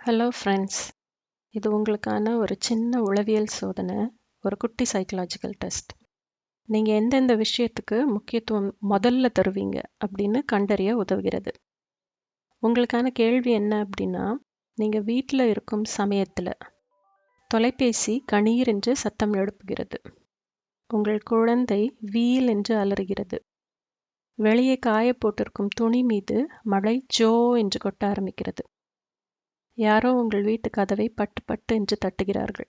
Hello friends இது உங்களுக்கான ஒரு சின்ன உளவியல் சோதனை ஒரு குட்டி சைக்கலாஜிக்கல் டெஸ்ட் நீங்கள் எந்தெந்த விஷயத்துக்கு முக்கியத்துவம் முதல்ல தருவீங்க அப்படின்னு கண்டறிய உதவுகிறது. உங்களுக்கான கேள்வி என்ன அப்படின்னா நீங்கள் வீட்டில் இருக்கும் சமயத்தில் தொலைபேசி கணீர் என்று சத்தம் எழுப்புகிறது. உங்கள் குழந்தை வீல் என்று அலறுகிறது. வெளியே காய போட்டிருக்கும் துணி மீது மழை ஜோ என்று கொட்ட ஆரம்பிக்கிறது. யாரோ உங்கள் வீட்டு கதவை பட்டு பட்டு என்று தட்டுகிறார்கள்.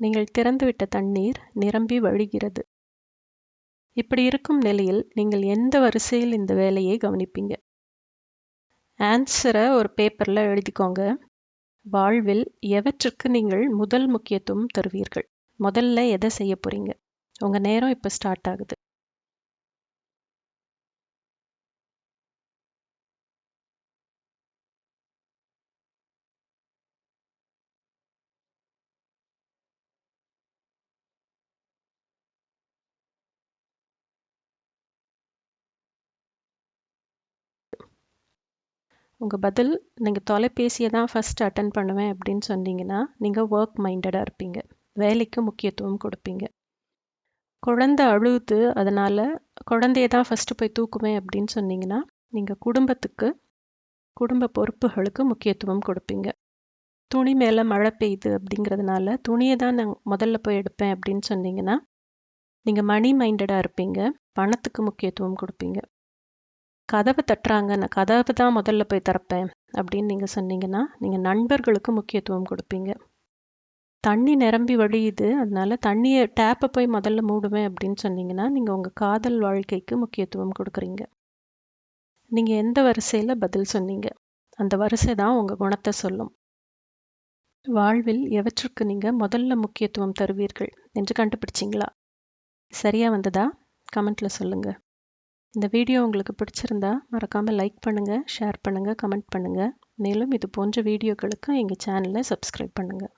நீங்கள் திறந்துவிட்ட தண்ணீர் நிரம்பி வழிகிறது. இப்படி இருக்கும் நிலையில் நீங்கள் எந்த வரிசையில் இந்த வேலையை கவனிப்பீங்க? ஆன்சரை ஒரு பேப்பரில் எழுதிக்கோங்க. வாழ்வில் எவற்றுக்கு நீங்கள் முதல் முக்கியத்துவம் தருவீர்கள்? முதல்ல எதை செய்ய போறீங்க? உங்கள் நேரம் இப்போ ஸ்டார்ட் ஆகுது. உங்கள் பதில் நீங்கள் தொலைபேசியை தான் ஃபஸ்ட் அட்டன் பண்ணுவேன் அப்படின்னு சொன்னீங்கன்னா நீங்கள் ஒர்க் மைண்டடாக இருப்பீங்க. வேலைக்கு முக்கியத்துவம் கொடுப்பீங்க. குழந்தை அழுகுது அதனால் குழந்தைய தான் ஃபஸ்ட்டு போய் தூக்குவேன் அப்படின்னு சொன்னீங்கன்னா நீங்கள் குடும்பத்துக்கு குடும்ப பொறுப்புகளுக்கு முக்கியத்துவம் கொடுப்பீங்க. துணி மேலே மழை பெய்யுது அப்படிங்கிறதுனால துணியை தான் நான் முதல்ல போய் எடுப்பேன் அப்படின்னு சொன்னீங்கன்னா நீங்கள் மணி மைண்டடாக இருப்பீங்க. பணத்துக்கு முக்கியத்துவம் கொடுப்பீங்க. கதவை தட்டுறாங்க. நான் கதவை தான் முதல்ல போய் திறப்பேன் அப்படின்னு நீங்கள் சொன்னீங்கன்னா நீங்கள் நண்பர்களுக்கு முக்கியத்துவம் கொடுப்பீங்க. தண்ணி நிரம்பி வழியுது. அதனால தண்ணியை டேப்பை போய் முதல்ல மூடுவேன் அப்படின்னு சொன்னீங்கன்னா நீங்கள் உங்கள் காதல் வாழ்க்கைக்கு முக்கியத்துவம் கொடுக்குறீங்க. நீங்கள் எந்த வரிசையில் பதில் சொன்னீங்க? அந்த வரிசை தான் உங்கள் குணத்தை சொல்லும். வாழ்வில் எவற்றுக்கு நீங்கள் முதல்ல முக்கியத்துவம் தருவீர்கள்? என்று கண்டுபிடிச்சிங்களா? சரியாக வந்ததா? கமெண்ட்டில் சொல்லுங்கள் இந்த வீடியோ உங்களுக்கு பிடிச்சிருந்தா மறக்காமல் லைக் பண்ணுங்கள் ஷேர் பண்ணுங்கள் கமெண்ட் பண்ணுங்கள் மேலும் இது போன்ற வீடியோக்களுக்கு எங்கள் சேனலை சப்ஸ்கிரைப் பண்ணுங்கள்